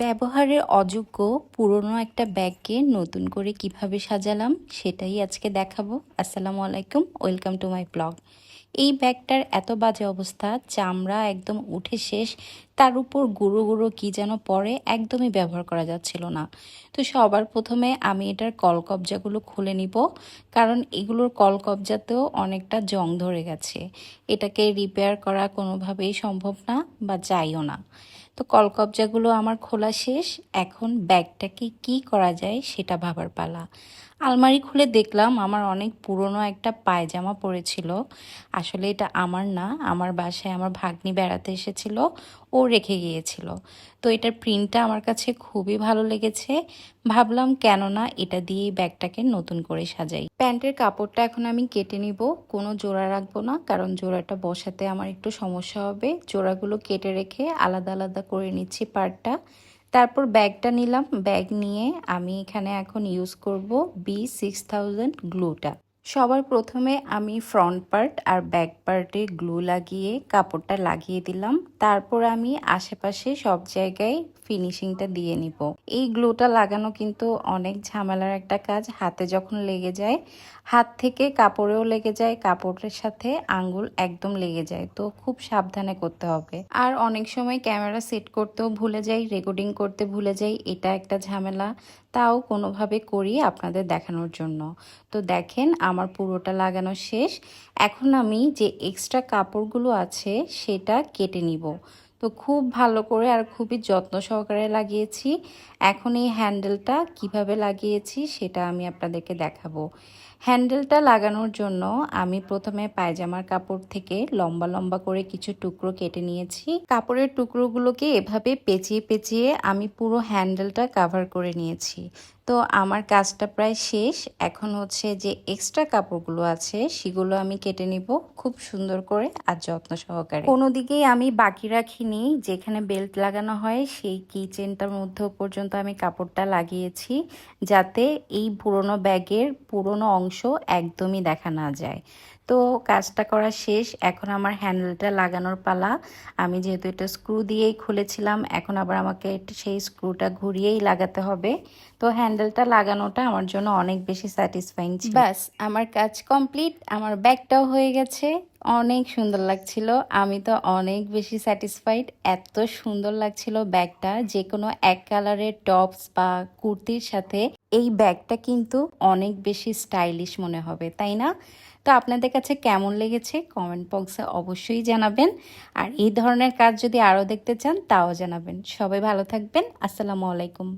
ব্যবহারের অযোগ্য পুরনো একটা ব্যাগকে নতুন করে কীভাবে সাজালাম সেটাই আজকে দেখাবো। আসসালামু আলাইকুম, ওয়েলকাম টু মাই ব্লগ। এই ব্যাগটার এত বাজে অবস্থা, চামড়া একদম উঠে শেষ, তার উপর গুঁড়ো গুঁড়ো কী যেন পরে একদমই ব্যবহার করা যাচ্ছিল না। তো সবার প্রথমে আমি এটার কলকবজাগুলো খুলে নিব, কারণ এগুলোর কলকবজাতেও অনেকটা জং ধরে গেছে। এটাকে রিপেয়ার করা কোনোভাবেই সম্ভব না বা চাইও না। তো কলকবজাগুলো আমার খোলা শেষ এখন ব্যাগটাকে কি করা যায় সেটা ভাবার পালা। আলমারি খুলে দেখলাম আমার অনেক পুরনো একটা পায়জামা পড়েছিল। আসলে এটা আমার না, আমার বাসায় আমার ভাগ্নি বেড়াতে এসেছিল, ও রেখে গিয়েছিল। তো এটার প্রিন্টটা আমার কাছে খুবই ভালো লেগেছে। ভাবলাম কেন না এটা দিয়েই ব্যাগটাকে নতুন করে সাজাই। প্যান্টের কাপড়টা এখন আমি কেটে নিব, কোনো জোড়া রাখব না, কারণ জোড়াটা বসাতে আমার একটু সমস্যা হবে। জোড়াগুলো কেটে রেখে আলাদা আলাদা করে নিচ্ছি পার্টটা তারপর ব্যাগটা নিলাম। ব্যাগ নিয়ে আমি এখানে এখন ইউজ করব বি সিক্স থাউজেন্ড গ্লুটা সবার প্রথমে আমি ফ্রন্ট পার্ট আর ব্যাক পার্টে গ্লু লাগিয়ে, কাপড়টা লাগিয়ে দিলাম। তারপর আমি আশেপাশে সব জায়গায় ফিনিশিংটা দিয়ে নিব। এই গ্লুটা লাগানো কিন্তু অনেক ঝামেলার একটা কাজ। হাতে যখন লেগে যায়, হাত থেকে কাপড়েও লেগে যায়, কাপড়ের সাথে আঙ্গুল একদম লেগে যায়। তো খুব সাবধানে করতে হবে। আর অনেক সময় ক্যামেরা সেট করতেও ভুলে যাই রেকর্ডিং করতে ভুলে যাই, এটা একটা ঝামেলা। তাও কোনোভাবে করি আপনাদের দেখানোর জন্য। তো দেখেন আমার পুরোটা লাগানো শেষ। এখন আমি যে এক্সট্রা কাপড়গুলো আছে সেটা কেটে নিব। তো খুব ভালো করে আর খুবই যত্ন সহকারে লাগিয়েছি। এখন এই হ্যান্ডেলটা কীভাবে লাগিয়েছি সেটা আমি আপনাদেরকে দেখাবো। হ্যান্ডেলটা লাগানোর জন্য আমি প্রথমে পায়জামার কাপড় থেকে লম্বা লম্বা করে কিছু টুকরো কেটে নিয়েছি। কাপড়ের টুকরোগুলোকে এভাবে পেঁচিয়ে পেঁচিয়ে আমি পুরো হ্যান্ডেলটা কাভার করে নিয়েছি। তো আমার কাজটা প্রায় শেষ। এখন হচ্ছে যে এক্সট্রা কাপড়গুলো আছে সেগুলো আমি কেটে নিব খুব সুন্দর করে আর যত্ন সহকারে। কোনো দিকেই আমি বাকি রাখিনি। যেখানে বেল্ট লাগানো হয় সেই কিচেনটার মধ্যেও পর্যন্ত আমি কাপড়টা লাগিয়েছি, যাতে এই পুরনো ব্যাগের পুরনো অংশ একদমই দেখা না যায়। তো কাজটা করা শেষ, এখন আমার হ্যান্ডেলটা লাগানোর পালা। আমি যেহেতু এটা স্ক্রু দিয়েই খুলেছিলাম, এখন আবার আমাকে সেই স্ক্রুটা ঘুরিয়েই লাগাতে হবে। তো হ্যান্ডেলটা লাগানোটা আমার জন্য অনেক বেশি স্যাটিসফাইং ছিল। ব্যাস, আমার কাজ কমপ্লিট, আমার ব্যাগটাও হয়ে গেছে, অনেক সুন্দর লাগছিল। আমি তো অনেক বেশি স্যাটিসফাইড এত সুন্দর লাগছিল ব্যাগটা যে কোনো এক কালারের টপস বা কুর্তির সাথে। এই ব্যাগটা কিন্তু অনেক বেশি স্টাইলিশ মনে হবে, তাই না? তো আপনাদের কাছে কেমন লেগেছে কমেন্ট বক্সে অবশ্যই জানাবেন। আর এই ধরনের কাজ যদি আরও দেখতে চান, তাও জানাবেন। সবাই ভালো থাকবেন। আসসালামু আলাইকুম।